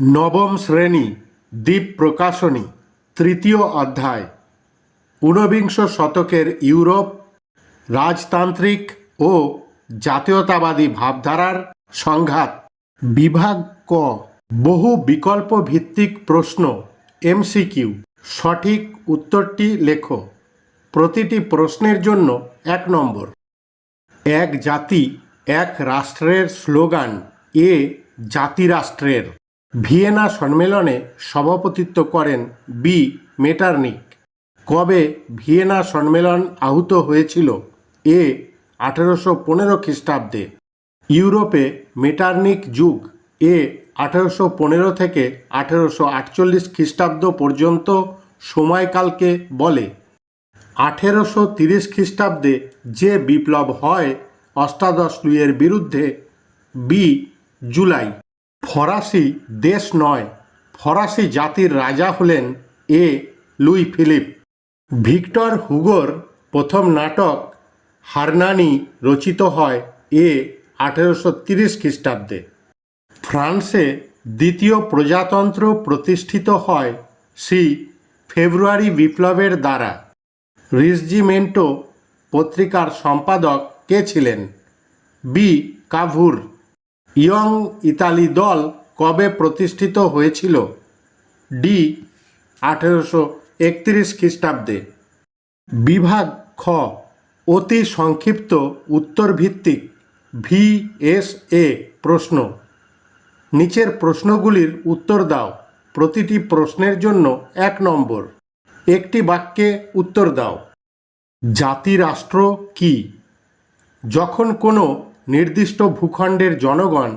নবম শ্রেণি দ্বীপ প্রকাশনী তৃতীয় অধ্যায়। ঊনবিংশ শতকের ইউরোপ, রাজতান্ত্রিক ও জাতীয়তাবাদী ভাবধারার সংঘাত। বিভাগ ক, বহু বিকল্প ভিত্তিক প্রশ্ন, এমসিকিউ। সঠিক উত্তরটি লেখো। প্রতিটি প্রশ্নের জন্য এক নম্বর। এক জাতি, এক রাষ্ট্রের স্লোগান, এ জাতিরাষ্ট্রের। ভিয়েনা সম্মেলনে সভাপতিত্ব করেন বি মেটারনিক। কবে ভিয়েনা সম্মেলন আহুত হয়েছিল? এ আঠেরোশো পনেরো খ্রিস্টাব্দে। ইউরোপে মেটারনিক যুগ। এ আঠেরোশো পনেরো থেকে আঠেরোশো আটচল্লিশ খ্রিস্টাব্দ পর্যন্ত সময়কালকে বলে। আঠেরোশো তিরিশ খ্রিস্টাব্দে যে বিপ্লব হয় অষ্টাদশ লুইয়ের বিরুদ্ধে, বি জুলাই। ফরাসি দেশ নয়, ফরাসি জাতির রাজা হলেন এ. Louis Philippe. ভিক্টর হুগোর প্রথম নাটক হারনানি রচিত হয় এ আঠেরোশো তিরিশ খ্রিস্টাব্দে। ফ্রান্সে দ্বিতীয় প্রজাতন্ত্র প্রতিষ্ঠিত হয় সি ফেব্রুয়ারি বিপ্লবের দ্বারা। রিসজিমেন্টো পত্রিকার সম্পাদক কে ছিলেন? বি. কাভুর। ইয়ং ইতালি দল কবে প্রতিষ্ঠিত হয়েছিল? ডি, আঠেরোশো একত্রিশ খ্রিস্টাব্দে। বিভাগ খ, অতি সংক্ষিপ্ত উত্তর ভিত্তিক ভি এস এ প্রশ্ন। নিচের প্রশ্নগুলির উত্তর দাও, প্রতিটি প্রশ্নের জন্য এক নম্বর। একটি বাক্যে উত্তর দাও। জাতিরাষ্ট্র কি? যখন কোনো নির্দিষ্ট ভূখণ্ডের জনগণ,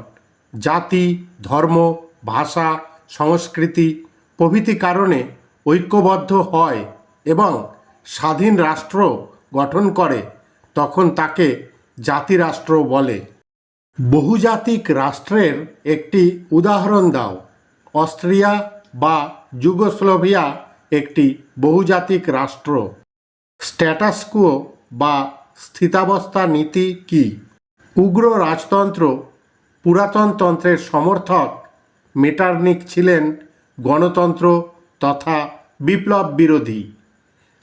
জাতি, ধর্ম, ভাষা, সংস্কৃতি প্রভৃতি কারণে ঐক্যবদ্ধ হয় এবং স্বাধীন রাষ্ট্র গঠন করে, তখন তাকে জাতিরাষ্ট্র বলে। বহুজাতিক রাষ্ট্রের একটি উদাহরণ দাও। অস্ট্রিয়া বা যুগোস্লোভিয়া একটি বহুজাতিক রাষ্ট্র। স্ট্যাটাসকুও বা স্থিতাবস্থা নীতি কি? উগ্র রাজতন্ত্র পুরাতনতন্ত্রের সমর্থক মেটারনিক ছিলেন গণতন্ত্র তথা বিপ্লব বিরোধী।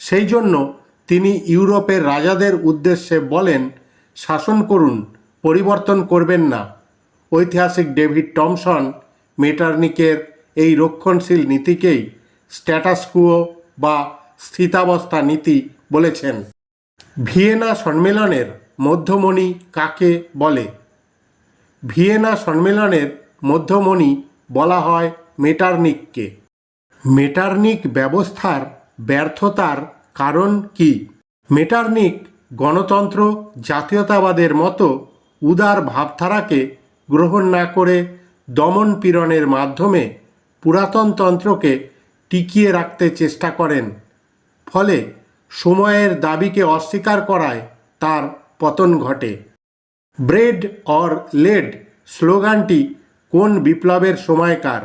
সেই জন্য তিনি ইউরোপের রাজাদের উদ্দেশ্যে বলেন, শাসন করুন, পরিবর্তন করবেন না। ঐতিহাসিক ডেভিড টমসন মেটারনিকের এই রক্ষণশীল নীতিকেই স্ট্যাটাসকুও বা স্থিতাবস্থা নীতি বলেছেন। ভিয়েনা সম্মেলনের মধ্যমণি কাকে বলে? ভিয়েনা সম্মেলনের মধ্যমণি বলা হয় মেটারনিককে। মেটারনিক ব্যবস্থার ব্যর্থতার কারণ কি? মেটারনিক গণতন্ত্র জাতীয়তাবাদের মতো উদার ভাবধারাকে গ্রহণ না করে দমন পীড়নের মাধ্যমে পুরাতনতন্ত্রকে টিকিয়ে রাখতে চেষ্টা করেন। ফলে সময়ের দাবিকে অস্বীকার করায় তার পতন ঘটে। ব্রেড অর লেড স্লোগানটি কোন বিপ্লবের সময়কার?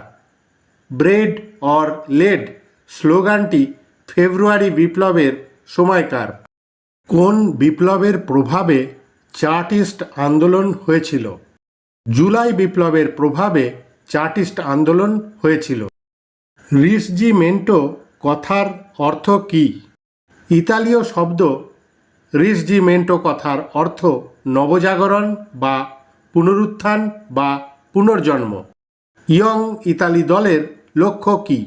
ব্রেড অর লেড স্লোগানটি ফেব্রুয়ারি বিপ্লবের সময়কার। কোন বিপ্লবের প্রভাবে চার্টিস্ট আন্দোলন হয়েছিল? জুলাই বিপ্লবের প্রভাবে চার্টিস্ট আন্দোলন হয়েছিল। রিসজিমেন্টো কথার অর্থ কী? ইতালীয় শব্দ রিসজিমেন্টো কথার অর্থ নবজাগরণ বা পুনরুত্থান বা পুনর্জন্ম। ইয়ং ইতালি দলের লক্ষ্য কী?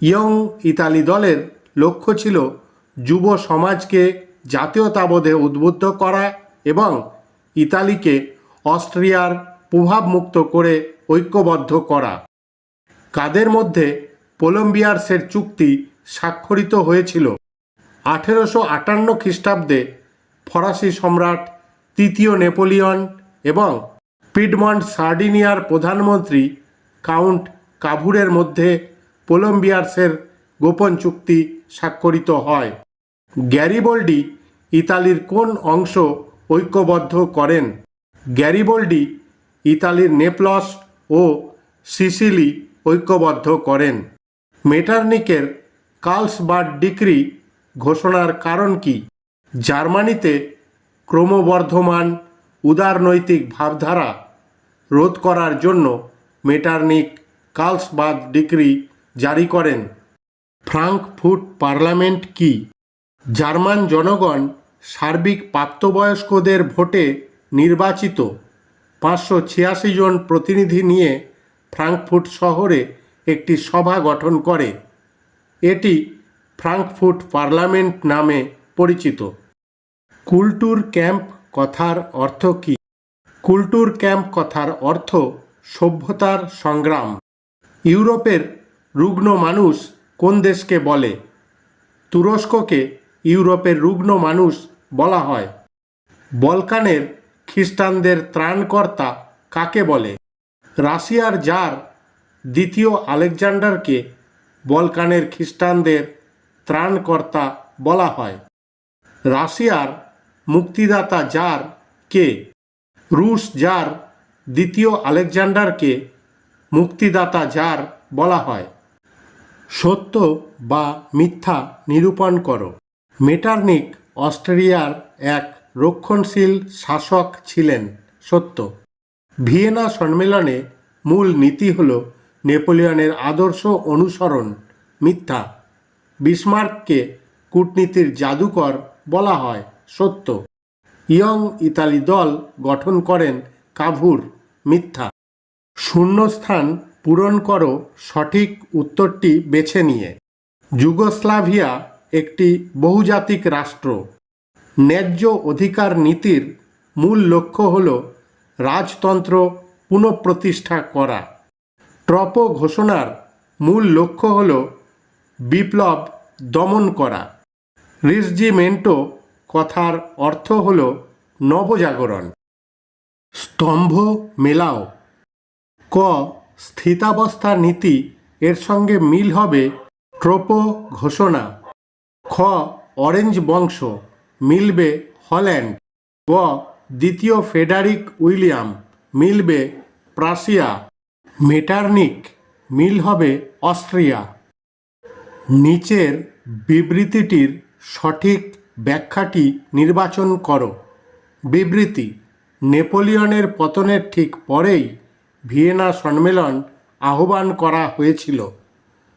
ইয়ং ইতালি দলের লক্ষ্য ছিল যুব সমাজকে জাতীয়তাবোধে উদ্বুদ্ধ করা এবং ইতালিকে অস্ট্রিয়ার প্রভাবমুক্ত করে ঐক্যবদ্ধ করা। কাদের মধ্যে কোলম্বিয়ার্সের চুক্তি স্বাক্ষরিত হয়েছিল? আঠেরোশো আটান্ন খ্রিস্টাব্দে ফরাসি সম্রাট তৃতীয় নেপোলিয়ন এবং পিডমন্ট সার্ডিনিয়ার প্রধানমন্ত্রী কাউন্ট কাভুরের মধ্যে কোলম্বিয়ার্সের গোপন চুক্তি স্বাক্ষরিত হয়। গ্যারিবোল্ডি ইতালির কোন অংশ ঐক্যবদ্ধ করেন? গ্যারিবোল্ডি ইতালির নেপলস ও সিসিলি ঐক্যবদ্ধ করেন। মেটারনিকের কার্লসবার্ড ডিক্রি ঘোষণার কারণ কি? জার্মানিতে ক্রমবর্ধমান উদারনৈতিক ভাবধারা রোধ করার জন্য মেটারনিক কার্লসবাদ ডিক্রি জারি করেন। ফ্রাঙ্কফুট পার্লামেন্ট কি? জার্মান জনগণ সার্বিক প্রাপ্তবয়স্কদের ভোটে নির্বাচিত। পাঁচশো ছিয়াশি জন প্রতিনিধি নিয়ে ফ্রাঙ্কফুট শহরে একটি সভা গঠন করে। এটি ফ্রাঙ্কফুট পার্লামেন্ট নামে পরিচিত। কুলটুর ক্যাম্প কথার অর্থ কী? কুলটুর ক্যাম্প কথার অর্থ সভ্যতার সংগ্রাম। ইউরোপের রুগ্ন মানুষ কোন দেশকে বলে? তুরস্ককে ইউরোপের রুগ্ন মানুষ বলা হয়। বলকানের খ্রিস্টানদের ত্রাণকর্তা কাকে বলে? রাশিয়ার জার দ্বিতীয় আলেকজান্ডারকে বলকানের খ্রিস্টানদের ত্রাণকর্তা বলা হয়। রাশিয়ার মুক্তিদাতা জার কে? রুশ জার দ্বিতীয় আলেকজান্ডারকে মুক্তিদাতা জার বলা হয়। সত্য বা মিথ্যা নিরূপণ করো। মেটারনিক অস্ট্রেলিয়ার এক রক্ষণশীল শাসক ছিলেন, সত্য। ভিয়েনা সম্মেলনে মূল নীতি হল নেপোলিয়নের আদর্শ অনুসরণ, মিথ্যা। বিসমার্ককে কূটনীতির জাদুকর বলা হয় সত্য। ইয়ং ইতালি দল গঠন করেন কাভুর মিথ্যা। শূন্যস্থান পূরণ করো সঠিক উত্তরটি বেছে নিয়ে। যুগোস্লাভিয়া একটি বহুজাতিক রাষ্ট্র। ন্যায্য অধিকার নীতির মূল লক্ষ্য হল রাজতন্ত্র পুনঃপ্রতিষ্ঠা করা। ট্রপ ঘোষণার মূল লক্ষ্য হল বিপ্লব দমন করা। রিসজিমেন্টো কথার অর্থ হল নবজাগরণ। স্তম্ভ মেলাও। ক, স্থিতাবস্থা নীতি এর সঙ্গে মিল হবে ট্রোপো ঘোষণা। খ, অরেঞ্জ বংশ, মিলবে হল্যান্ড। গ, দ্বিতীয় ফেডারিক উইলিয়াম, মিলবে প্রাসিয়া মেটারনিক, মিল হবে অস্ট্রিয়া। নিচের বিবৃতিটির সঠিক ব্যাখ্যাটি নির্বাচন করো। বিবৃতি, নেপোলিয়নের পতনের ঠিক পরেই ভিয়েনা সম্মেলন আহ্বান করা হয়েছিল।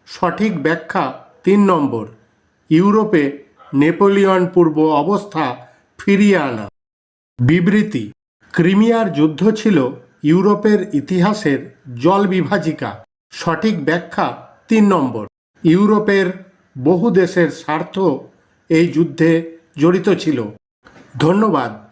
সঠিক ব্যাখ্যা তিন নম্বর, ইউরোপে নেপোলিয়ন পূর্ব অবস্থা ফিরিয়ে আনা। বিবৃতি, ক্রিমিয়ার যুদ্ধ ছিল ইউরোপের ইতিহাসের জল বিভাজিকা সঠিক ব্যাখ্যা তিন নম্বর। ইউরোপের বহু দেশের স্বার্থ এই যুদ্ধে জড়িত ছিল। ধন্যবাদ।